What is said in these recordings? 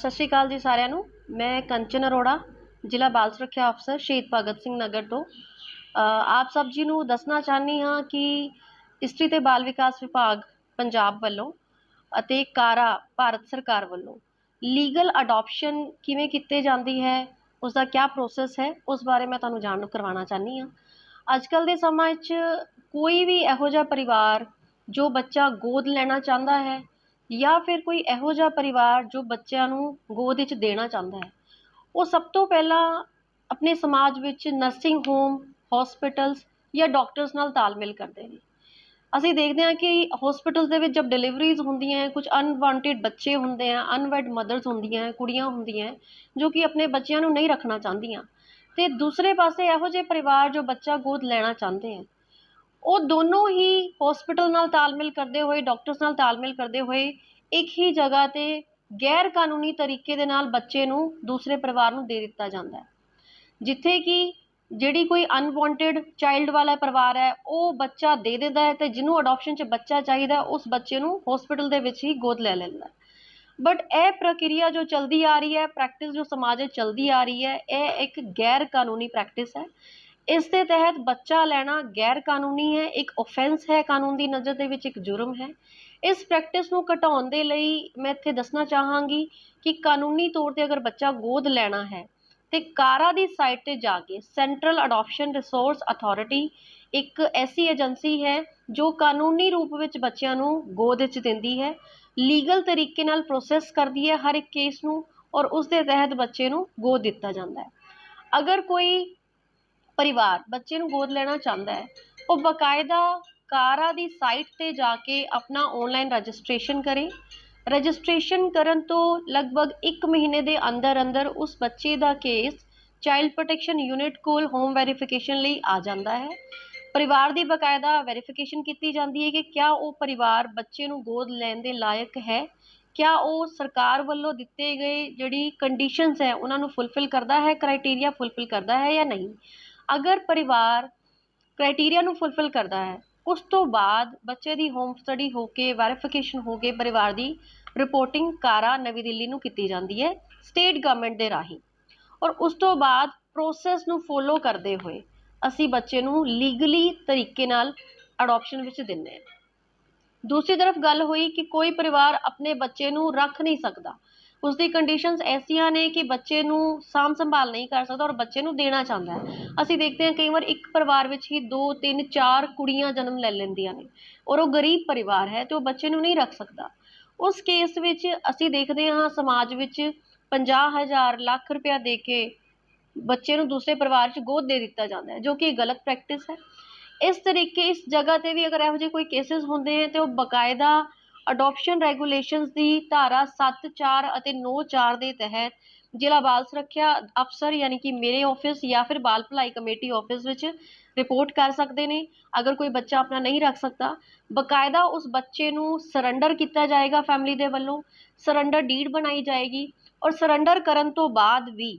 ਸਤਿ ਸ਼੍ਰੀ ਅਕਾਲ ਜੀ ਸਾਰਿਆਂ ਨੂੰ। ਮੈਂ ਕੰਚਨ ਅਰੋੜਾ, ਜ਼ਿਲ੍ਹਾ ਬਾਲ ਸੁਰੱਖਿਆ ਅਫਸਰ ਸ਼ਹੀਦ ਭਗਤ ਸਿੰਘ ਨਗਰ ਤੋਂ। ਆਪ ਸਭ ਜੀ ਨੂੰ ਦੱਸਣਾ ਚਾਹੁੰਦੀ ਹਾਂ ਕਿ ਇਸਤਰੀ ਤੇ ਬਾਲ ਵਿਕਾਸ ਵਿਭਾਗ ਪੰਜਾਬ ਵੱਲੋਂ ਅਤੇ ਕਾਰਾ ਭਾਰਤ ਸਰਕਾਰ ਵੱਲੋਂ ਲੀਗਲ ਅਡਾਪਸ਼ਨ ਕਿਵੇਂ ਕੀਤੇ ਜਾਂਦੀ ਹੈ ਉਸ ਦਾ ਕੀ ਪ੍ਰੋਸੈਸ ਹੈ, ਉਸ ਬਾਰੇ ਮੈਂ ਤੁਹਾਨੂੰ ਜਾਣੂ ਕਰਵਾਉਣਾ ਚਾਹੁੰਦੀ ਹਾਂ। ਅੱਜ ਕੱਲ੍ਹ ਦੇ ਸਮਾਂ 'ਚ ਕੋਈ ਵੀ ਇਹੋ ਜਿਹਾ ਪਰਿਵਾਰ ਜੋ ਬੱਚਾ ਗੋਦ ਲੈਣਾ ਚਾਹੁੰਦਾ ਹੈ ਜਾਂ ਫਿਰ ਕੋਈ ਇਹੋ ਜਿਹਾ ਪਰਿਵਾਰ ਜੋ ਬੱਚਿਆਂ ਨੂੰ ਗੋਦ ਵਿੱਚ ਦੇਣਾ ਚਾਹੁੰਦਾ ਹੈ। ਉਹ ਸਭ ਤੋਂ ਪਹਿਲਾਂ ਆਪਣੇ ਸਮਾਜ ਵਿੱਚ ਨਰਸਿੰਗ ਹੋਮ ਹੋਸਪਿਟਲਸ ਜਾਂ ਡਾਕਟਰਸ ਨਾਲ ਤਾਲਮੇਲ ਕਰਦੇ ਨੇ। ਅਸੀਂ ਦੇਖਦੇ ਹਾਂ ਕਿ ਹੋਸਪਿਟਲਸ ਦੇ ਵਿੱਚ ਜਦ ਡਿਲੀਵਰੀਜ਼ ਹੁੰਦੀਆਂ ਹੈ, ਕੁਝ ਅਨਵਾਂਟਿਡ ਬੱਚੇ ਹੁੰਦੇ ਆ ਅਨਵੈਡ ਮਦਰਸ ਹੁੰਦੀਆਂ ਕੁੜੀਆਂ ਹੁੰਦੀਆਂ ਜੋ ਕਿ ਆਪਣੇ ਬੱਚਿਆਂ ਨੂੰ ਨਹੀਂ ਰੱਖਣਾ ਚਾਹੁੰਦੀਆਂ। ਅਤੇ ਦੂਸਰੇ ਪਾਸੇ ਇਹੋ ਜਿਹੇ ਪਰਿਵਾਰ ਜੋ ਬੱਚਾ ਗੋਦ ਲੈਣਾ ਚਾਹੁੰਦੇ ਹੈ ਉਹ ਦੋਨੋਂ ਹੀ ਹਸਪੀਟਲ ਨਾਲ ਤਾਲਮੇਲ ਕਰਦੇ ਹੋਏ ਡਾਕਟਰਸ ਨਾਲ ਤਾਲਮੇਲ ਕਰਦੇ ਹੋਏ ਇੱਕ ਹੀ ਜਗ੍ਹਾ ਤੇ ਗੈਰ ਕਾਨੂੰਨੀ ਤਰੀਕੇ ਦੇ ਨਾਲ ਬੱਚੇ ਨੂੰ ਦੂਸਰੇ ਪਰਿਵਾਰ ਨੂੰ ਦੇ ਦਿੱਤਾ ਜਾਂਦਾ ਹੈ। ਜਿੱਥੇ ਕਿ ਜਿਹੜੀ ਕੋਈ ਅਨਵਾਂਟਿਡ ਚਾਈਲਡ ਵਾਲਾ ਪਰਿਵਾਰ ਹੈ, ਉਹ ਬੱਚਾ ਦੇ ਦਿੰਦਾ ਹੈ ਅਤੇ ਜਿਹਨੂੰ ਅਡੋਪਸ਼ਨ 'ਚ ਬੱਚਾ ਚਾਹੀਦਾ, ਉਸ ਬੱਚੇ ਨੂੰ ਹਸਪੀਟਲ ਦੇ ਵਿੱਚ ਹੀ ਗੋਦ ਲੈ ਲੈਂਦਾ ਬਟ ਇਹ ਪ੍ਰਕਿਰਿਆ ਜੋ ਚਲਦੀ ਆ ਰਹੀ ਹੈ ਪ੍ਰੈਕਟਿਸ ਜੋ ਸਮਾਜ ਵਿੱਚ ਚਲਦੀ ਆ ਰਹੀ ਹੈ, ਇਹ ਇੱਕ ਗੈਰ ਕਾਨੂੰਨੀ ਪ੍ਰੈਕਟਿਸ ਹੈ। ਇਸ ਦੇ ਤਹਿਤ ਬੱਚਾ ਲੈਣਾ ਗੈਰ ਕਾਨੂੰਨੀ ਹੈ, ਇੱਕ ਆਫੈਂਸ ਹੈ, ਕਾਨੂੰਨ ਦੀ ਨਜ਼ਰ ਦੇ ਵਿੱਚ ਇੱਕ ਜੁਰਮ ਹੈ। ਇਸ ਪ੍ਰੈਕਟਿਸ ਨੂੰ ਘਟਾਉਣ ਦੇ ਲਈ ਮੈਂ ਇੱਥੇ ਦੱਸਣਾ ਚਾਹਾਂਗੀ ਕਿ ਕਾਨੂੰਨੀ ਤੌਰ ਤੇ ਅਗਰ ਬੱਚਾ ਗੋਦ ਲੈਣਾ ਹੈ, ਤੇ ਕਾਰਾ ਦੀ ਸਾਈਟ ਤੇ ਜਾ ਕੇ ਸੈਂਟਰਲ ਅਡਾਪਸ਼ਨ ਰਿਸੋਰਸ ਅਥਾਰਟੀ ਇੱਕ ਐਸੀ ਏਜੰਸੀ ਹੈ ਜੋ ਕਾਨੂੰਨੀ ਰੂਪ ਵਿੱਚ ਬੱਚਿਆਂ ਨੂੰ ਗੋਦ ਵਿੱਚ ਦਿੰਦੀ ਹੈ ਲੀਗਲ ਤਰੀਕੇ ਨਾਲ ਪ੍ਰੋਸੈਸ ਕਰਦੀ ਹੈ ਹਰ ਇੱਕ ਕੇਸ ਨੂੰ ਔਰ ਉਸ ਦੇ ਤਹਿਤ ਬੱਚੇ ਨੂੰ ਗੋਦ ਦਿੱਤਾ ਜਾਂਦਾ ਹੈ। ਅਗਰ ਕੋਈ ਪਰਿਵਾਰ, ਬੱਚੇ ਨੂੰ ਗੋਦ ਲੈਣਾ ਚਾਹੁੰਦਾ ਹੈ। ਉਹ ਬਕਾਇਦਾ ਕਾਰਾ ਦੀ ਸਾਈਟ ਤੇ ਜਾ ਕੇ ਆਪਣਾ ਆਨਲਾਈਨ ਰਜਿਸਟ੍ਰੇਸ਼ਨ ਕਰੇ। ਰਜਿਸਟ੍ਰੇਸ਼ਨ ਕਰਨ ਤੋਂ ਲਗਭਗ 1 ਮਹੀਨੇ ਦੇ ਅੰਦਰ ਅੰਦਰ ਉਸ ਬੱਚੇ ਦਾ ਕੇਸ ਚਾਈਲਡ ਪ੍ਰੋਟੈਕਸ਼ਨ ਯੂਨਿਟ ਕੋਲ ਹੋਮ ਵੈਰੀਫਿਕੇਸ਼ਨ ਲਈ ਆ ਜਾਂਦਾ ਹੈ। ਪਰਿਵਾਰ ਦੀ ਬਕਾਇਦਾ ਵੈਰੀਫਿਕੇਸ਼ਨ ਕੀਤੀ ਜਾਂਦੀ ਹੈ ਕਿ ਕਿਆ ਉਹ ਪਰਿਵਾਰ ਬੱਚੇ ਨੂੰ ਗੋਦ ਲੈਣ ਦੇ ਲਾਇਕ ਹੈ। ਕਿਆ ਉਹ ਸਰਕਾਰ ਵੱਲੋਂ ਦਿੱਤੇ ਗਏ ਜਿਹੜੀ ਕੰਡੀਸ਼ਨਸ ਹੈ, ਉਹਨਾਂ ਨੂੰ ਫੁੱਲਫਿਲ ਕਰਦਾ ਹੈ ਕ੍ਰਾਈਟੇਰੀਆ ਫੁੱਲਫਿਲ ਕਰਦਾ ਹੈ ਜਾਂ ਨਹੀਂ। ਅਗਰ ਪਰਿਵਾਰ ਕ੍ਰਾਈਟੇਰੀਆ ਨੂੰ ਫੁੱਲਫਿਲ ਕਰਦਾ ਹੈ, ਉਸ ਤੋਂ ਬਾਅਦ ਬੱਚੇ ਦੀ ਹੋਮ ਸਟੱਡੀ ਹੋ ਕੇ ਵੈਰੀਫਿਕੇਸ਼ਨ ਹੋ ਕੇ ਪਰਿਵਾਰ ਦੀ ਰਿਪੋਰਟਿੰਗ ਕਾਰਾ ਨਵੀਂ ਦਿੱਲੀ ਨੂੰ ਕੀਤੀ ਜਾਂਦੀ ਹੈ ਸਟੇਟ ਗਵਰਨਮੈਂਟ ਦੇ ਰਾਹੀਂ। ਔਰ ਉਸ ਤੋਂ ਬਾਅਦ ਪ੍ਰੋਸੈਸ ਨੂੰ ਫੋਲੋ ਕਰਦੇ ਹੋਏ ਅਸੀਂ ਬੱਚੇ ਨੂੰ ਲੀਗਲੀ ਤਰੀਕੇ ਨਾਲ ਅਡਾਪਸ਼ਨ ਵਿੱਚ ਦਿੰਦੇ ਹਾਂ। ਦੂਸਰੀ ਤਰਫ ਗੱਲ ਹੋਈ ਕਿ ਕੋਈ ਪਰਿਵਾਰ ਆਪਣੇ ਬੱਚੇ ਨੂੰ ਰੱਖ ਨਹੀਂ ਸਕਦਾ। ਉਸ ਦੀ ਕੰਡੀਸ਼ਨਸ ਐਸੀਆਂ ਨੇ ਕਿ ਬੱਚੇ ਨੂੰ ਸਾਂਭ ਸੰਭਾਲ ਨਹੀਂ ਕਰ ਸਕਦਾ ਔਰ ਬੱਚੇ ਨੂੰ ਦੇਣਾ ਚਾਹੁੰਦਾ ਹੈ। ਅਸੀਂ ਦੇਖਦੇ ਹਾਂ ਕਈ ਵਾਰ ਇੱਕ ਪਰਿਵਾਰ ਵਿੱਚ ਹੀ ਦੋ, ਤਿੰਨ, ਚਾਰ ਕੁੜੀਆਂ ਜਨਮ ਲੈ ਲੈਂਦੀਆਂ ਨੇ ਔਰ ਉਹ ਗਰੀਬ ਪਰਿਵਾਰ ਹੈ ਤੇ ਉਹ ਬੱਚੇ ਨੂੰ ਨਹੀਂ ਰੱਖ ਸਕਦਾ। ਉਸ ਕੇਸ ਵਿੱਚ ਅਸੀਂ ਦੇਖਦੇ ਹਾਂ ਸਮਾਜ ਵਿੱਚ 50000 ਲੱਖ ਰੁਪਇਆ ਦੇ ਕੇ ਬੱਚੇ ਨੂੰ ਦੂਸਰੇ ਪਰਿਵਾਰ 'ਚ ਗੋਦ ਦੇ ਦਿੱਤਾ ਜਾਂਦਾ ਹੈ, ਜੋ ਕਿ ਗਲਤ ਪ੍ਰੈਕਟਿਸ ਹੈ। ਇਸ ਤਰੀਕੇ, ਇਸ ਜਗ੍ਹਾ ਤੇ ਵੀ ਅਗਰ ਇਹੋ ਜਿਹੇ ਕੋਈ ਕੇਸਿਸ ਹੁੰਦੇ ਹੈ ਤੇ ਉਹ ਬਕਾਇਦਾ ਅਡਾਪਸ਼ਨ ਰੈਗੂਲੇਸ਼ਨਸ ਦੀ ਧਾਰਾ 7 4 ਅਤੇ 9 4 ਦੇ ਤਹਿਤ ਜ਼ਿਲ੍ਹਾ ਬਾਲ ਸੁਰੱਖਿਆ ਅਫਸਰ ਯਾਨੀ ਕਿ ਮੇਰੇ ਆਫਿਸ ਜਾਂ ਫਿਰ ਬਾਲ ਭਲਾਈ ਕਮੇਟੀ ਆਫਿਸ ਵਿੱਚ ਰਿਪੋਰਟ ਕਰ ਸਕਦੇ ਨੇ। ਅਗਰ ਕੋਈ ਬੱਚਾ ਆਪਣਾ ਨਹੀਂ ਰੱਖ ਸਕਦਾ, ਬਕਾਇਦਾ ਉਸ ਬੱਚੇ ਨੂੰ ਸਰੈਂਡਰ ਕੀਤਾ ਜਾਏਗਾ ਫੈਮਿਲੀ ਦੇ ਵੱਲੋਂ। ਸਰੈਂਡਰ ਡੀਡ ਬਣਾਈ ਜਾਏਗੀ ਔਰ ਸਰੈਂਡਰ ਕਰਨ ਤੋਂ ਬਾਅਦ ਵੀ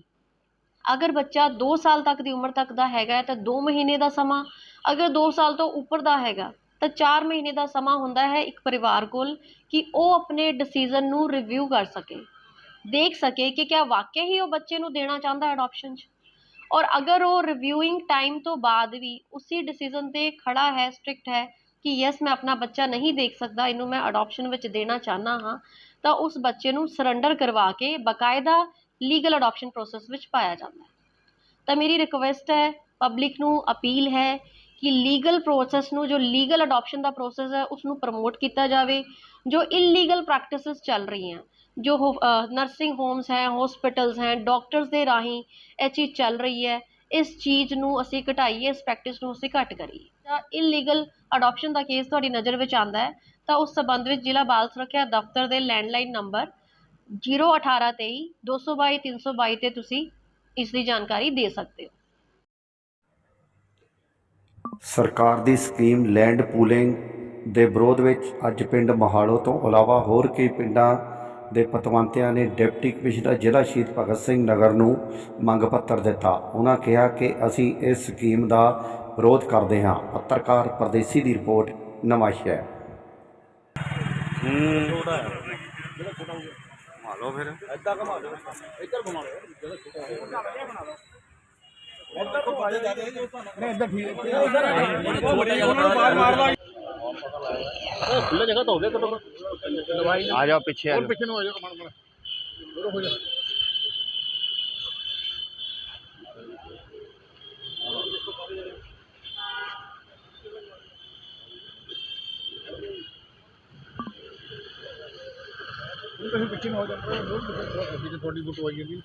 ਅਗਰ ਬੱਚਾ 2 ਸਾਲ ਤੱਕ ਦੀ ਉਮਰ ਤੱਕ ਦਾ ਹੈਗਾ ਤਾਂ 2 ਮਹੀਨੇ ਦਾ ਸਮਾਂ, ਅਗਰ 2 ਸਾਲ ਤੋਂ ਉੱਪਰ ਦਾ ਹੈਗਾ ਤਾਂ 4 ਮਹੀਨੇ ਦਾ ਸਮਾਂ ਹੁੰਦਾ ਹੈ ਇੱਕ ਪਰਿਵਾਰ ਕੋਲ ਕਿ ਉਹ ਆਪਣੇ ਡਿਸੀਜਨ ਨੂੰ ਰਿਵਿਊ ਕਰ ਸਕੇ। ਦੇਖ ਸਕੇ ਕਿ ਕਿਆ ਵਾਕਿਆ ਹੀ ਉਹ ਬੱਚੇ ਨੂੰ ਦੇਣਾ ਚਾਹੁੰਦਾ ਹੈ ਅਡਾਪਸ਼ਨ 'ਚ। ਔਰ ਅਗਰ ਉਹ ਰਿਵਿਊਇੰਗ ਟਾਈਮ ਤੋਂ ਬਾਅਦ ਵੀ ਉਸੇ ਡਿਸੀਜਨ ਤੇ ਖੜਾ ਹੈ ਸਟ੍ਰਿਕਟ ਹੈ ਕਿ ਯੈਸ ਮੈਂ ਆਪਣਾ ਬੱਚਾ ਨਹੀਂ ਦੇਖ ਸਕਦਾ, ਇਹਨੂੰ ਮੈਂ ਅਡਾਪਸ਼ਨ ਵਿੱਚ ਦੇਣਾ ਚਾਹੁੰਦਾ ਹਾਂ, ਤਾਂ ਉਸ ਬੱਚੇ ਨੂੰ ਸਰੈਂਡਰ ਕਰਵਾ ਕੇ ਬਕਾਇਦਾ ਲੀਗਲ ਅਡਾਪਸ਼ਨ ਪ੍ਰੋਸੈਸ ਵਿੱਚ ਪਾਇਆ ਜਾਂਦਾ ਹੈ। ਤਾਂ ਮੇਰੀ ਰਿਕੁਐਸਟ ਹੈ ਪਬਲਿਕ ਨੂੰ ਅਪੀਲ ਹੈ ਕਿ ਲੀਗਲ ਪ੍ਰੋਸੈਸ ਨੂੰ, ਜੋ ਲੀਗਲ ਅਡਾਪਸ਼ਨ ਦਾ ਪ੍ਰੋਸੈਸ ਹੈ ਉਸ ਨੂੰ ਪ੍ਰਮੋਟ ਕੀਤਾ ਜਾਵੇ, ਜੋ ਇਲੀਗਲ ਪ੍ਰੈਕਟਿਸਿਸ ਚੱਲ ਰਹੀਆਂ, ਜੋ ਨਰਸਿੰਗ ਹੋਮਸ ਹੈ ਹਸਪੀਟਲਸ ਹੈ ਡਾਕਟਰਸ ਦੇ ਰਾਹੀਂ ਇਹ ਚੀਜ਼ ਚੱਲ ਰਹੀ ਹੈ, ਇਸ ਚੀਜ਼ ਨੂੰ ਅਸੀਂ ਘਟਾਈਏ, ਇਸ ਪ੍ਰੈਕਟਿਸ ਨੂੰ ਅਸੀਂ ਘੱਟ ਕਰੀਏ। ਤਾਂ ਇਲੀਗਲ ਅਡਾਪਸ਼ਨ ਦਾ ਕੇਸ ਤੁਹਾਡੀ ਨਜ਼ਰ ਵਿੱਚ ਆਂਦਾ ਹੈ, ਤਾਂ ਉਸ ਸਬੰਧ ਵਿੱਚ ਜ਼ਿਲ੍ਹਾ ਬਾਲ ਸੁਰੱਖਿਆ ਦਫ਼ਤਰ ਦੇ ਲੈਂਡਲਾਈਨ ਨੰਬਰ 01823 222 322 ਤੇ ਤੁਸੀਂ ਇਸ ਦੀ ਜਾਣਕਾਰੀ ਦੇ ਸਕਦੇ ਹੋ। ਸਰਕਾਰ ਦੀ ਸਕੀਮ ਲੈਂਡ ਪੂਲਿੰਗ ਦੇ ਵਿਰੋਧ ਵਿੱਚ ਅੱਜ ਪਿੰਡ ਮਹਾਲੋ ਤੋਂ ਇਲਾਵਾ ਹੋਰ ਕਈ ਪਿੰਡਾਂ ਦੇ ਪਤਵੰਤਿਆਂ ਨੇ ਡਿਪਟੀ ਕਮਿਸ਼ਨਰ ਜ਼ਿਲ੍ਹਾ ਸ਼ਹੀਦ ਭਗਤ ਸਿੰਘ ਨਗਰ ਨੂੰ ਮੰਗ ਪੱਤਰ ਦਿੱਤਾ। ਉਹਨਾਂ ਕਿਹਾ ਕਿ ਅਸੀਂ ਇਸ ਸਕੀਮ ਦਾ ਵਿਰੋਧ ਕਰਦੇ ਹਾਂ। ਪੱਤਰਕਾਰ ਪਰਦੇਸੀ ਦੀ ਰਿਪੋਰਟ ਨਵਾਂ ਸ਼ਹਿਰ ਤਾਂ ਹੋ ਜਾਓ ਪਿੱਛੇ ਆ ਹੋਰ ਪਿੱਛੇ ਨੂੰ ਆ ਜਾਓ ਮਨ ਮਨ ਉਰੋ ਹੋ ਜਾ ਤੁਸੀਂ ਪਿੱਛੇ ਨੂੰ ਹੋ ਜਾਂਦੇ ਹੋ ਪਿੱਛੇ ਤੁਹਾਡੀ ਫੋਟੋ ਆਈ ਜਾਂਦੀ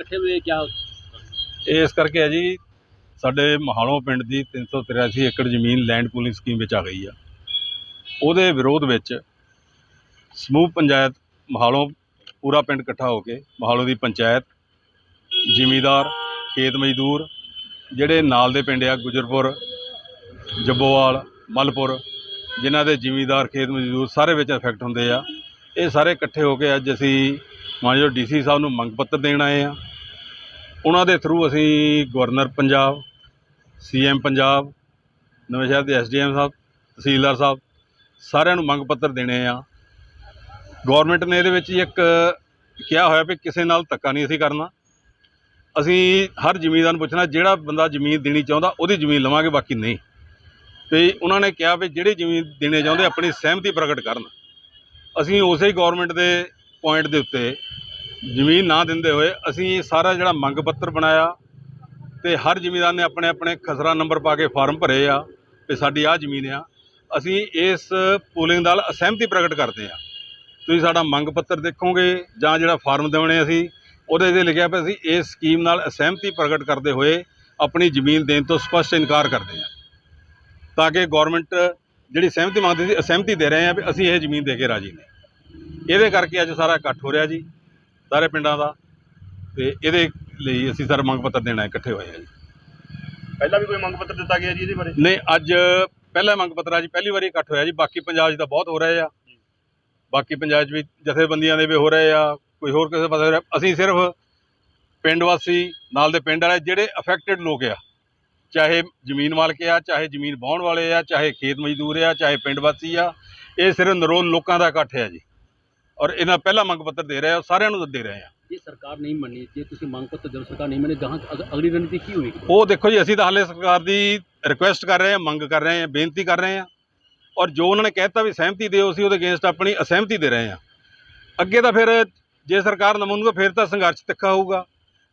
ਇਕੱਠੇ ਹੋਏ ਕਿਆ ਇਸ ਕਰਕੇ ਹੈ ਜੀ, ਸਾਡੇ ਮਹਾਲੋਂ ਪਿੰਡ ਦੀ 383 ਏਕੜ ਜ਼ਮੀਨ ਲੈਂਡ ਪੂਲਿੰਗ ਸਕੀਮ ਵਿੱਚ ਆ ਗਈ ਆ। ਉਹਦੇ ਵਿਰੋਧ ਵਿੱਚ ਸਮੂਹ ਪੰਚਾਇਤ ਮਹਾਲੋਂ ਪੂਰਾ ਪਿੰਡ ਇਕੱਠਾ ਹੋ ਕੇ ਮਹਾਲੋਂ ਦੀ ਪੰਚਾਇਤ, ਜ਼ਿਮੀਦਾਰ, ਖੇਤ ਮਜ਼ਦੂਰ, ਜਿਹੜੇ ਨਾਲ ਦੇ ਪਿੰਡ ਆ, ਗੁਜਰਪੁਰ, ਜੱਬੋਵਾਲ, ਮਲਪੁਰ, ਜਿਨ੍ਹਾਂ ਦੇ ਜ਼ਿਮੀਦਾਰ, ਖੇਤ ਮਜ਼ਦੂਰ ਸਾਰੇ ਵਿੱਚ ਇਫੈਕਟ ਹੁੰਦੇ ਆ। ਇਹ ਸਾਰੇ ਇਕੱਠੇ ਹੋ ਕੇ ਅੱਜ ਅਸੀਂ ਮਾਨਯੋਗ ਡੀਸੀ ਸਾਹਿਬ ਨੂੰ ਮੰਗ ਪੱਤਰ ਦੇਣ ਆਏ ਆ ਉਹਨਾਂ ਦੇ ਥਰੂ ਅਸੀਂ ਗਵਰਨਰ ਪੰਜਾਬ ਸੀਐਮ ਪੰਜਾਬ, ਨਵੇਂ ਸ਼ਹਿਰ ਦੇ ਐਸਡੀਐਮ ਸਾਹਿਬ, ਤਹਿਸੀਲਦਾਰ ਸਾਹਿਬ ਸਾਰਿਆਂ ਨੂੰ ਮੰਗ ਪੱਤਰ ਦੇਣੇ ਆ। ਗਵਰਨਮੈਂਟ ਨੇ ਇਹਦੇ ਵਿੱਚ ਇੱਕ ਕਿਹਾ ਹੋਇਆ ਵੀ ਕਿਸੇ ਨਾਲ ਧੱਕਾ ਨਹੀਂ ਅਸੀਂ ਕਰਨਾ। ਅਸੀਂ ਹਰ ਜ਼ਮੀਨਦਾਰ ਨੂੰ ਪੁੱਛਣਾ ਜਿਹੜਾ ਬੰਦਾ ਜ਼ਮੀਨ ਦੇਣੀ ਚਾਹੁੰਦਾ ਉਹਦੀ ਜ਼ਮੀਨ ਲਵਾਂਗੇ, ਬਾਕੀ ਨਹੀਂ। ਤੇ ਉਹਨਾਂ ਨੇ ਕਿਹਾ ਵੀ ਜਿਹੜੀ ਜ਼ਮੀਨ ਦੇਣੇ ਚਾਹੁੰਦੇ ਆਪਣੀ ਸਹਿਮਤੀ ਪ੍ਰਗਟ ਕਰਨ। ਅਸੀਂ ਉਸੇ ਹੀ ਗਵਰਨਮੈਂਟ ਦੇ ਪੁਆਇੰਟ ਦੇ ਉੱਤੇ ਜ਼ਮੀਨ ਨਾ ਦਿੰਦੇ ਹੋਏ ਅਸੀਂ ਸਾਰਾ ਜਿਹੜਾ ਮੰਗ ਪੱਤਰ ਬਣਾਇਆ ਤੇ ਹਰ ਜ਼ਿਮੀਂਦਾਰ ਨੇ ਆਪਣੇ ਆਪਣੇ ਖਸਰਾ ਨੰਬਰ ਪਾ ਕੇ ਫਾਰਮ ਭਰੇ ਆ ਤੇ ਸਾਡੀ ਆਹ ਜ਼ਮੀਨ ਆ। ਅਸੀਂ ਇਸ ਪੂਲਿੰਗ ਨਾਲ ਅਸਹਿਮਤੀ ਪ੍ਰਗਟ ਕਰਦੇ ਆ। ਤੁਸੀਂ ਸਾਡਾ ਮੰਗ ਪੱਤਰ ਦੇਖੋਗੇ ਜਾਂ ਜਿਹੜਾ ਫਾਰਮ ਦੇਵਣੇ ਅਸੀਂ, ਉਹਦੇ 'ਤੇ ਲਿਖਿਆ ਪਿਆ ਅਸੀਂ ਇਸ ਸਕੀਮ ਨਾਲ ਅਸਹਿਮਤੀ ਪ੍ਰਗਟ ਕਰਦੇ ਹੋਏ ਆਪਣੀ ਜ਼ਮੀਨ ਦੇਣ ਤੋਂ ਸਪਸ਼ਟ ਇਨਕਾਰ ਕਰਦੇ ਆ। ਤਾਂ ਕਿ ਗਵਰਨਮੈਂਟ ਜਿਹੜੀ ਸਹਿਮਤੀ ਮੰਗਦੀ ਸੀ ਅਸਹਿਮਤੀ ਦੇ ਰਹੇ ਆ ਵੀ ਅਸੀਂ ਇਹ ਜ਼ਮੀਨ ਦੇ ਕੇ ਰਾਜੀ ਨੇ ਇਹਦੇ ਕਰਕੇ ਅੱਜ ਸਾਰਾ ਇਕੱਠ ਹੋ ਰਿਹਾ ਜੀ ਸਾਰੇ ਪਿੰਡਾਂ ਦਾ। ਤੇ ਇਹਦੇ ਲਈ ਅਸੀਂ ਸਰ ਮੰਗ ਪੱਤਰ ਦੇਣਾ ਇਕੱਠੇ ਹੋਏ ਆ ਜੀ। ਪਹਿਲਾਂ ਵੀ ਕੋਈ ਮੰਗ ਪੱਤਰ ਦਿੱਤਾ ਗਿਆ ਜੀ ਇਹਦੇ ਬਾਰੇ? ਨਹੀਂ ਅੱਜ ਪਹਿਲਾ ਮੰਗ ਪੱਤਰ ਆ ਜੀ ਪਹਿਲੀ ਵਾਰੀ ਇਕੱਠ ਹੋਇਆ ਜੀ। ਬਾਕੀ ਪੰਜਾਬ 'ਚ ਤਾਂ ਬਹੁਤ ਹੋ ਰਹੇ ਆ। ਬਾਕੀ ਪੰਜਾਬ 'ਚ ਵੀ ਜਥੇਬੰਦੀਆਂ ਦੇ ਵੀ ਹੋ ਰਹੇ ਆ ਕੋਈ ਹੋਰ ਕਿਸੇ ਪਾਸੇ ਅਸੀਂ ਸਿਰਫ ਪਿੰਡ ਵਾਸੀ ਨਾਲ ਦੇ ਪਿੰਡ ਵਾਲੇ ਜਿਹੜੇ ਅਫੈਕਟਡ ਲੋਕ ਆ ਚਾਹੇ ਜ਼ਮੀਨ ਮਾਲਕ ਆ ਚਾਹੇ ਜ਼ਮੀਨ ਵਾਹੁਣ ਵਾਲੇ ਆ ਚਾਹੇ ਖੇਤ ਮਜ਼ਦੂਰ ਆ ਚਾਹੇ ਪਿੰਡ ਵਾਸੀ ਆ ਇਹ ਸਿਰਫ ਨਰੋਲ ਲੋਕਾਂ ਦਾ ਇਕੱਠ ਹੈ ਜੀ। ਔਰ ਇਹਨਾਂ ਪਹਿਲਾ ਮੰਗ ਪੱਤਰ ਦੇ ਰਹੇ ਆ ਸਾਰਿਆਂ ਨੂੰ ਦੇ ਰਹੇ ਆ। ਜੇ ਸਰਕਾਰ ਨਹੀਂ ਮੰਨੀ ਜੇ ਤੁਸੀਂ ਮੰਗ ਪੱਤਰ ਜਦੋਂ ਸਰਕਾਰ ਨਹੀਂ ਮੰਨੇ ਗਾਹਾਂ ਅਗ- ਅਗਲੀ ਰਣਨੀਤੀ ਕੀ ਹੋਵੇਗੀ? ਉਹ ਦੇਖੋ ਜੀ ਅਸੀਂ ਤਾਂ ਹਾਲੇ ਸਰਕਾਰ ਦੀ ਰਿਕੁਐਸਟ ਕਰ ਰਹੇ ਹਾਂ ਮੰਗ ਕਰ ਰਹੇ ਹਾਂ ਬੇਨਤੀ ਕਰ ਰਹੇ ਹਾਂ ਔਰ ਜੋ ਉਹਨਾਂ ਨੇ ਕਹਿਤਾ ਵੀ ਸਹਿਮਤੀ ਦਿਓ ਅਸੀਂ ਉਹਦੇ ਅਗੇਂਸਟ ਆਪਣੀ ਅਸਹਿਮਤੀ ਦੇ ਰਹੇ ਹਾਂ ਅੱਗੇ ਤਾਂ ਫਿਰ ਜੇ ਸਰਕਾਰ ਨਾ ਮੰਨੂਗਾ ਫਿਰ ਤਾਂ ਸੰਘਰਸ਼ ਤਿੱਖਾ ਹੋਊਗਾ।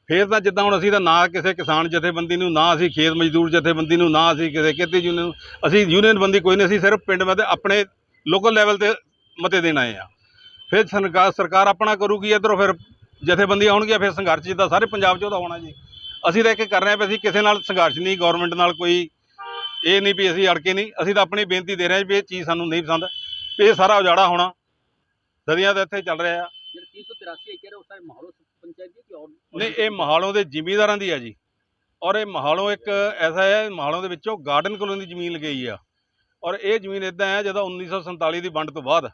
ਫਿਰ ਤਾਂ ਜਿੱਦਾਂ ਹੁਣ ਅਸੀਂ ਤਾਂ ਨਾ ਕਿਸੇ ਕਿਸਾਨ ਜਥੇਬੰਦੀ ਨੂੰ, ਨਾ ਅਸੀਂ ਖੇਤ ਮਜ਼ਦੂਰ ਜਥੇਬੰਦੀ ਨੂੰ, ਨਾ ਅਸੀਂ ਕਿਸੇ ਖੇਤੀ ਯੂਨੀਅਨ ਨੂੰ, ਅਸੀਂ ਯੂਨੀਅਨ ਬੰਦੀ ਕੋਈ ਨਹੀਂ, ਅਸੀਂ ਸਿਰਫ ਪਿੰਡ ਵਿੱਚ ਆਪਣੇ ਲੋਕਲ ਲੈਵਲ ਤੇ ਮਤੇ ਦੇਣ ਆਏ ਆ। ਫਿਰ ਸਰਕਾਰ ਸਰਕਾਰ ਆਪਣਾ ਕਰੂਗੀ ਇੱਧਰੋਂ, ਫਿਰ ਜਥੇਬੰਦੀਆਂ ਆਉਣਗੀਆਂ, ਫਿਰ ਸੰਘਰਸ਼ ਜਿੱਦਾਂ ਸਾਰੇ ਪੰਜਾਬ 'ਚ ਉਹਦਾ ਹੋਣਾ ਜੀ। ਅਸੀਂ ਤਾਂ ਇੱਕ ਕਰ ਰਹੇ ਹਾਂ ਵੀ ਅਸੀਂ ਕਿਸੇ ਨਾਲ ਸੰਘਰਸ਼ ਨਹੀਂ ਗਵਰਨਮੈਂਟ ਨਾਲ ਕੋਈ ਇਹ ਨਹੀਂ ਵੀ ਅਸੀਂ ਅੜ ਕੇ ਨਹੀਂ। ਅਸੀਂ ਤਾਂ ਆਪਣੀ ਬੇਨਤੀ ਦੇ ਰਹੇ ਹਾਂ ਵੀ ਇਹ ਚੀਜ਼ ਸਾਨੂੰ ਨਹੀਂ ਪਸੰਦ, ਵੀ ਇਹ ਸਾਰਾ ਉਜਾੜਾ ਹੋਣਾ। ਸਦੀਆਂ ਦਾ ਇੱਥੇ ਚੱਲ ਰਿਹਾ ਆ। 383 ਏਕੜ ਹੈ ਉਹ ਮਾਹੌਲ ਪੰਚਾਇਤ ਦੀ ਕਿ ਔਰ ਨਹੀਂ, ਇਹ ਮਹਾਲੋਂ ਦੇ ਜ਼ਿਮੀਂਦਾਰਾਂ ਦੀ ਆ ਜੀ। ਔਰ ਇਹ ਮਹਾਲੋਂ ਇੱਕ ਐਸਾ ਹੈ, ਮਹਾਲੋਂ ਦੇ ਵਿੱਚੋਂ ਗਾਰਡਨ ਕਲੋਨੀ ਦੀ ਜ਼ਮੀਨ ਲਗਈ ਆ। ਔਰ ਇਹ ਜ਼ਮੀਨ ਇਦਾਂ ਹੈ, ਜਦੋਂ 1947 ਦੀ ਵੰਡ ਤੋਂ ਬਾਅਦ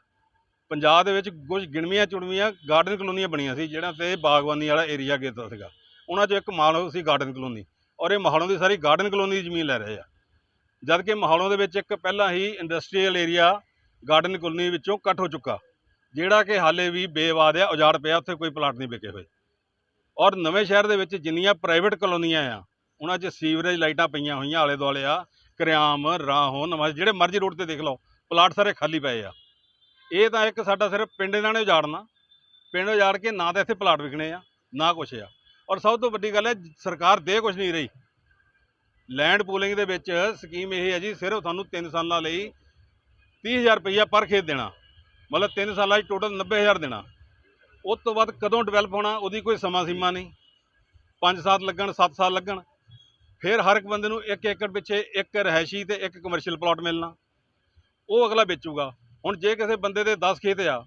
ਪੰਜਾਬ ਦੇ ਵਿੱਚ ਕੁਝ ਗਿਣਵੀਆਂ ਚੁਣਵੀਆਂ ਗਾਰਡਨ ਕਲੋਨੀਆਂ ਬਣੀਆਂ ਸੀ, ਜਿਹੜਾ ਤੇ ਬਾਗਬਾਨੀ ਵਾਲਾ ਏਰੀਆ ਕੀਤਾ ਸੀਗਾ। ਉਹਨਾਂ 'ਚੋਂ ਇੱਕ ਮਾਹਲੋਂ ਸੀ ਗਾਰਡਨ ਕਲੋਨੀ। ਔਰ ਇਹ ਮਾਹਲੋਂ ਦੀ ਸਾਰੀ ਗਾਰਡਨ ਕਲੋਨੀ ਦੀ ਜ਼ਮੀਨ ਲੈ ਰਹੇ ਆ। ਜਦ ਕਿ ਮਾਹੌਲੋਂ ਦੇ ਵਿੱਚ ਇੱਕ ਪਹਿਲਾਂ ਹੀ ਇੰਡਸਟਰੀਅਲ ਏਰੀਆ ਗਾਰਡਨ ਕਲੋਨੀ ਵਿੱਚੋਂ ਕੱਟ ਹੋ ਚੁੱਕਾ, ਜਿਹੜਾ ਕਿ ਹਾਲੇ ਵੀ ਬੇਵਾਦ ਆ, ਉਜਾੜ ਪਿਆ, ਉੱਥੇ ਕੋਈ ਪਲਾਟ ਨਹੀਂ ਵਿਕੇ ਹੋਏ। ਔਰ ਨਵੇਂ ਸ਼ਹਿਰ ਦੇ ਵਿੱਚ ਜਿੰਨੀਆਂ ਪ੍ਰਾਈਵੇਟ ਕਲੋਨੀਆਂ ਆ ਉਹਨਾਂ 'ਚ ਸੀਵਰੇਜ ਲਾਈਟਾਂ ਪਈਆਂ ਹੋਈਆਂ ਆਲੇ ਦੁਆਲੇ ਆ, ਕਰਿਆਮ, ਰਾਹੋਂ, ਨਵਾਂ, ਜਿਹੜੇ ਮਰਜ਼ੀ ਰੋਡ ਤੇ ਦੇਖ ਲਓ ਪਲਾਟ ਸਾਰੇ ਖਾਲੀ ਪਏ ਆ। ਇਹ ਤਾਂ ਇੱਕ ਸਾਡਾ ਸਿਰਫ ਪਿੰਡ ਇਹਨਾਂ ਨੇ ਉਜਾੜਨਾ, ਪਿੰਡ ਉਜਾੜ ਕੇ ਨਾ ਤਾਂ ਇੱਥੇ ਪਲਾਟ ਵਿਕਣੇ ਆ, ਨਾ ਕੁਛ ਆ। ਔਰ ਸਭ ਤੋਂ ਵੱਡੀ ਗੱਲ ਹੈ, ਸਰਕਾਰ ਦੇ ਕੁਛ ਨਹੀਂ ਰਹੀ। ਲੈਂਡ ਪੂਲਿੰਗ ਦੇ ਵਿੱਚ ਸਕੀਮ ਇਹ ਹੈ ਜੀ, ਸਿਰਫ ਤੁਹਾਨੂੰ 3 ਸਾਲਾਂ ਲਈ 30000 ਰੁਪਈਆ ਪਰ ਖੇਤ ਦੇਣਾ। ਮਤਲਬ 3 ਸਾਲਾਂ 'ਚ ਟੋਟਲ 90000 ਦੇਣਾ। ਉਸ ਤੋਂ ਬਾਅਦ ਕਦੋਂ ਡਿਵੈਲਪ ਹੋਣਾ ਉਹਦੀ ਕੋਈ ਸਮਾਂ ਸੀਮਾ ਨਹੀਂ। 5 ਸਾਲ ਲੱਗਣ 7 ਸਾਲ ਲੱਗਣ। ਫਿਰ ਹਰ ਇੱਕ ਬੰਦੇ ਨੂੰ ਇੱਕ ਏਕੜ ਪਿੱਛੇ ਇੱਕ ਰਹਿਸ਼ੀ ਤੇ ਇੱਕ ਕਮਰਸ਼ੀਅਲ ਪਲਾਟ ਮਿਲਣਾ। ਉਹ ਅਗਲਾ ਵੇਚੂਗਾ। ਹੁਣ ਜੇ ਕਿਸੇ ਬੰਦੇ ਦੇ 10 ਖੇਤ ਆ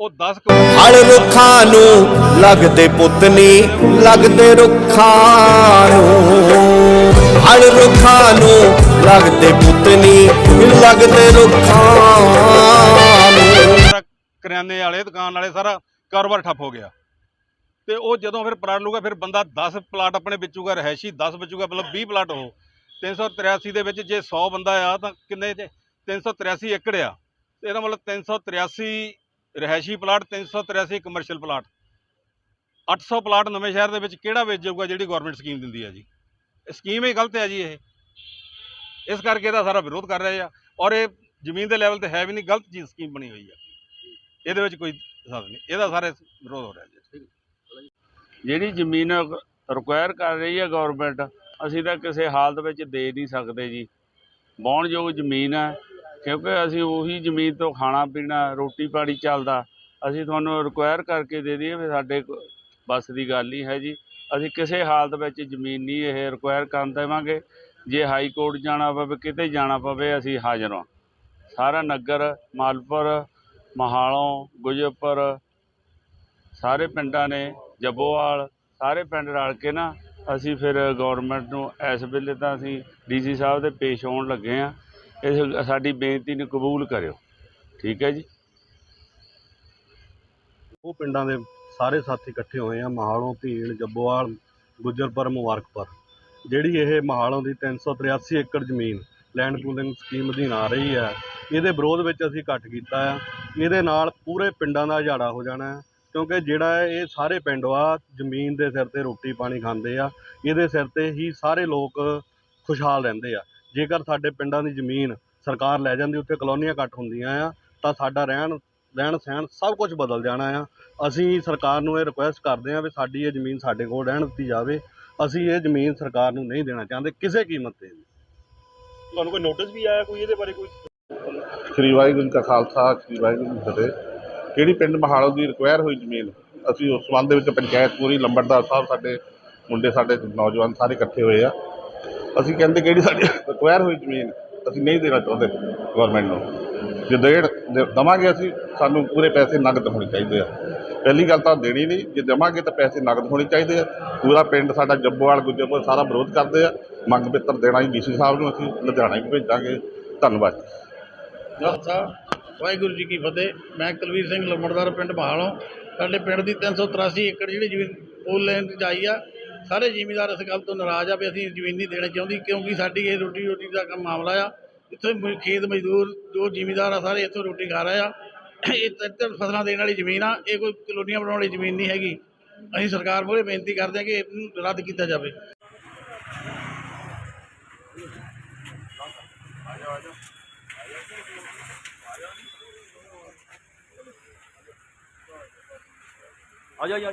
ਉਹ 10 ਹਲ ਰੁੱਖਾਂ ਨੂੰ ਲੱਗਦੇ ਪੁੱਤ ਨਹੀਂ ਲੱਗਦੇ ਰੁੱਖਾਂ ਨੂੰ। ਰੁੱਖਾਂ ਨੂੰ ਲੱਗਦੇ ਪੁੱਤ ਨਹੀਂ ਲੱਗਦੇ ਰੁੱਖਾਂ ਕਰਿਆਨੇ ਵਾਲੇ ਦੁਕਾਨ ਵਾਲੇ ਸਾਰਾ ਕਾਰੋਬਾਰ ਠੱਪ ਹੋ ਗਿਆ। ਤੇ ਉਹ ਜਦੋਂ ਫਿਰ ਪਲਾਟ ਲੂਗਾ ਫਿਰ ਬੰਦਾ 10 ਪਲਾਟ ਆਪਣੇ ਵੇਚੂਗਾ ਰਹਿਸ਼ੀ 10 ਵੇਚੂਗਾ, ਮਤਲਬ 20 ਪਲਾਟ ਉਹ। 383 ਦੇ ਵਿੱਚ ਜੇ 100 ਬੰਦਾ ਆ ਤਾਂ ਕਿੰਨੇ 383 ਏਕੜ ਆ। ਇਹਦਾ ਮਤਲਬ 383 ਰਹਿਸ਼ੀ ਪਲਾਟ 383 ਕਮਰਸ਼ੀਅਲ ਪਲਾਟ। 800 ਪਲਾਟ ਨਵੇਂ ਸ਼ਹਿਰ ਦੇ ਵਿੱਚ ਕਿਹੜਾ ਵੇਚ ਜਾਊਗਾ ਜਿਹੜੀ ਗਵਰਨਮੈਂਟ ਸਕੀਮ ਦਿੰਦੀ ਆ ਜੀ? ਇਹ ਸਕੀਮ ਹੀ ਗਲਤ ਹੈ ਜੀ ਇਹ। ਇਸ ਕਰਕੇ ਇਹਦਾ ਸਾਰਾ ਵਿਰੋਧ ਕਰ ਰਹੇ ਆ। ਔਰ ਇਹ ਜ਼ਮੀਨ ਦੇ ਲੈਵਲ ਤੇ ਹੈ ਵੀ ਨਹੀਂ, ਗਲਤ ਚੀਜ਼ ਸਕੀਮ ਬਣੀ ਹੋਈ ਆ। ਇਹਦੇ ਵਿੱਚ ਕੋਈ ਸਾਥ ਨਹੀਂ। ਇਹਦਾ ਸਾਰੇ ਵਿਰੋਧ ਹੋ ਰਿਹਾ ਜੀ। ਜਿਹੜੀ ਜ਼ਮੀਨ ਰਿਕੁਆਇਰ ਕਰ ਰਹੀ ਹੈ ਗਵਰਨਮੈਂਟ ਅਸੀਂ ਤਾਂ ਕਿਸੇ ਹਾਲਤ ਵਿੱਚ ਦੇ ਨਹੀਂ ਸਕਦੇ ਜੀ। ਵਾਹੁਣਯੋਗ ਜ਼ਮੀਨ ਹੈ, ਕਿਉਂਕਿ ਅਸੀਂ ਉਹੀ ਜ਼ਮੀਨ ਤੋਂ ਖਾਣਾ ਪੀਣਾ, ਰੋਟੀ ਪਾਣੀ ਚੱਲਦਾ, ਅਸੀਂ ਤੁਹਾਨੂੰ ਰਿਕੁਆਇਰ ਕਰਕੇ ਦੇ ਦਈਏ ਵੀ ਸਾਡੇ ਕੋ- ਬਸ ਦੀ ਗੱਲ ਹੀ ਹੈ ਜੀ। ਅਸੀਂ ਕਿਸੇ ਹਾਲਤ ਵਿੱਚ ਜ਼ਮੀਨ ਨਹੀਂ ਇਹ ਰਿਕੁਆਇਰ ਕਰਨ ਦੇਵਾਂਗੇ। ਜੇ ਹਾਈ ਕੋਰਟ ਜਾਣਾ ਪਵੇ, ਕਿਤੇ ਜਾਣਾ ਪਵੇ, ਅਸੀਂ ਹਾਜ਼ਰ ਹਾਂ। ਸਾਰਾ ਨਗਰ, ਮਾਲਪੁਰ ਮਹਾਲੋਂ ਗੁਜਰਪੁਰ ਸਾਰੇ ਪਿੰਡਾਂ ਨੇ, ਜੱਬੋਵਾਲ, ਸਾਰੇ ਪਿੰਡ ਰਲ ਕੇ ਨਾ ਅਸੀਂ ਫਿਰ ਗੌਰਮੈਂਟ ਨੂੰ ਇਸ ਵੇਲੇ ਤਾਂ ਅਸੀਂ ਡੀਸੀ ਸਾਹਿਬ ਦੇ ਪੇਸ਼ ਹੋਣ ਲੱਗੇ ਆ ਇਸ ਸਾਡੀ ਬੇਨਤੀ ਨੂੰ ਕਬੂਲ ਕਰਿਓ। ਠੀਕ ਹੈ ਜੀ? ਉਹ ਪਿੰਡਾਂ ਦੇ ਸਾਰੇ ਸਾਥੀ ਇਕੱਠੇ ਹੋਏ ਆ, ਮਹਾਲੋਂ ਧੀਣ ਜੱਬੋਵਾਲ, ਗੁੱਜਰਪੁਰ, ਮੁਬਾਰਕਪੁਰ। ਜਿਹੜੀ ਇਹ ਮਹਾਲੋਂ ਦੀ 383 ਏਕੜ ਜ਼ਮੀਨ ਲੈਂਡ ਪੂਲਿੰਗ ਸਕੀਮ ਅਧੀਨ ਆ ਰਹੀ ਹੈ ਇਹਦੇ ਵਿਰੋਧ ਵਿੱਚ ਅਸੀਂ ਇਕੱਠ ਕੀਤਾ ਆ। ਇਹਦੇ ਨਾਲ ਪੂਰੇ ਪਿੰਡਾਂ ਦਾ ਉਜਾੜਾ ਹੋ ਜਾਣਾ ਹੈ, ਕਿਉਂਕਿ ਜਿਹੜਾ ਇਹ ਸਾਰੇ ਪਿੰਡ ਵਾ ਜ਼ਮੀਨ ਦੇ ਸਿਰ ਤੇ ਰੋਟੀ ਪਾਣੀ ਖਾਂਦੇ ਆ, ਇਹਦੇ ਸਿਰ ਤੇ ਹੀ ਸਾਰੇ ਲੋਕ ਖੁਸ਼ਹਾਲ ਰਹਿੰਦੇ ਆ। ਜੇਕਰ ਸਾਡੇ ਪਿੰਡਾਂ ਦੀ ਜ਼ਮੀਨ ਸਰਕਾਰ ਲੈ ਜਾਂਦੀ, ਉੱਥੇ ਕਲੋਨੀਆਂ ਇਕੱਠ ਹੁੰਦੀਆਂ ਆ, ਤਾਂ ਸਾਡਾ ਰਹਿਣ ਰਹਿਣ ਸਹਿਣ ਸਭ ਕੁਝ ਬਦਲ ਜਾਣਾ ਆ। ਅਸੀਂ ਸਰਕਾਰ ਨੂੰ ਇਹ ਰਿਕੁਐਸਟ ਕਰਦੇ ਹਾਂ ਵੀ ਸਾਡੀ ਇਹ ਜ਼ਮੀਨ ਸਾਡੇ ਕੋਲ ਰਹਿਣ ਦਿੱਤੀ ਜਾਵੇ। ਅਸੀਂ ਇਹ ਜ਼ਮੀਨ ਸਰਕਾਰ ਨੂੰ ਨਹੀਂ ਦੇਣਾ ਚਾਹੁੰਦੇ, ਕਿਸੇ ਕੀਮਤ ਤੇ। ਵੀ ਤੁਹਾਨੂੰ ਕੋਈ ਨੋਟਿਸ ਵੀ ਆਇਆ ਕੋਈ ਇਹਦੇ ਬਾਰੇ ਕੋਈ? ਸ੍ਰੀ ਵਾਹਿਗੁਰੂ ਜੀ ਕਾ ਖਾਲਸਾ, ਸ੍ਰੀ ਵਾਹਿਗੁਰੂ ਜੀ ਕੀ ਫਤਿਹ। ਜਿਹੜੀ ਪਿੰਡ ਮਹਾਲੋ ਦੀ ਰਿਕੁਆਇਰ ਹੋਈ ਜ਼ਮੀਨ? ਅਸੀਂ ਉਸ ਸੰਬੰਧ ਦੇ ਵਿੱਚ ਪੰਚਾਇਤ ਪੂਰੀ, ਲੰਬੜਦਾਰ ਸਾਹਿਬ ਸਾਡੇ, ਮੁੰਡੇ ਸਾਡੇ, ਨੌਜਵਾਨ ਸਾਰੇ ਇਕੱਠੇ ਹੋਏ ਆ। ਅਸੀਂ ਕਹਿੰਦੇ ਕਿਹੜੀ ਸਾਡੀ ਰਿਕੁਆਇਰ ਹੋਈ ਜ਼ਮੀਨ? ਅਸੀਂ ਨਹੀਂ ਦੇਣਾ ਚਾਹੁੰਦੇ ਗਵਰਨਮੈਂਟ ਨੂੰ। ਜੇ ਦੇਣ ਦੇ- ਦੇਵਾਂਗੇ ਅਸੀਂ, ਸਾਨੂੰ ਪੂਰੇ ਪੈਸੇ ਨਗਦ ਹੋਣੇ ਚਾਹੀਦੇ ਆ। ਪਹਿਲੀ ਗੱਲ ਤਾਂ ਦੇਣੀ ਨਹੀਂ, ਜੇ ਦੇਵਾਂਗੇ ਤਾਂ ਪੈਸੇ ਨਗਦ ਹੋਣੇ ਚਾਹੀਦੇ ਆ। ਪੂਰਾ ਪਿੰਡ ਸਾਡਾ ਜੱਬੋਵਾਲ, ਗੁੱਜਰਪੁਰ ਸਾਰਾ ਵਿਰੋਧ ਕਰਦੇ ਆ। ਮੰਗ ਪੱਤਰ ਦੇਣਾ ਹੀ ਡੀਸੀ ਸਾਹਿਬ ਨੂੰ, ਅਸੀਂ ਲੁਧਿਆਣਾ ਵੀ ਭੇਜਾਂਗੇ। ਧੰਨਵਾਦ। ਖਾਲਸਾ ਵਾਹਿਗੁਰੂ ਜੀ ਕੀ ਫਤਿਹ। ਮੈਂ ਕੁਲਵੀਰ ਸਿੰਘ ਲੰਮੜਦਾਰ ਪਿੰਡ ਬਹਾਲੋਂ ਸਾਡੇ ਪਿੰਡ ਦੀ 383 ਏਕੜ ਜਿਹੜੀ ਜ਼ਮੀਨ ਪੋਲ ਲੈਣ ਦੀ ਜਾਈ ਆ, ਸਾਰੇ ਜ਼ਿਮੀਦਾਰ ਇਸ ਗੱਲ ਤੋਂ ਨਾਰਾਜ਼ ਆ ਵੀ ਅਸੀਂ ਜ਼ਮੀਨ ਨਹੀਂ ਦੇਣੀ ਚਾਹੁੰਦੀ ਕਿਉਂਕਿ ਸਾਡੀ ਇਹ ਰੋਟੀ ਰੋਟੀ ਦਾ ਕੰਮ ਮਾਮਲਾ ਆ। ਇੱਥੇ ਖੇਤ ਮਜ਼ਦੂਰ ਜੋ ਜ਼ਿਮੀਦਾਰ ਆ ਸਾਰੇ ਇੱਥੋਂ ਰੋਟੀ ਖਾ ਰਹੇ ਆ। ਇਹ ਤਿੰਨ ਤਿੰਨ ਫਸਲਾਂ ਦੇਣ ਵਾਲੀ ਜ਼ਮੀਨ ਆ, ਇਹ ਕੋਈ ਕਲੋਨੀਆਂ ਬਣਾਉਣ ਵਾਲੀ ਜ਼ਮੀਨ ਨਹੀਂ ਹੈਗੀ। ਅਸੀਂ ਸਰਕਾਰ ਮੂਹਰੇ ਬੇਨਤੀ ਕਰਦੇ ਹਾਂ ਕਿ ਇਹਨੂੰ ਰੱਦ ਕੀਤਾ ਜਾਵੇ। ਆ ਜਾਓ ਆ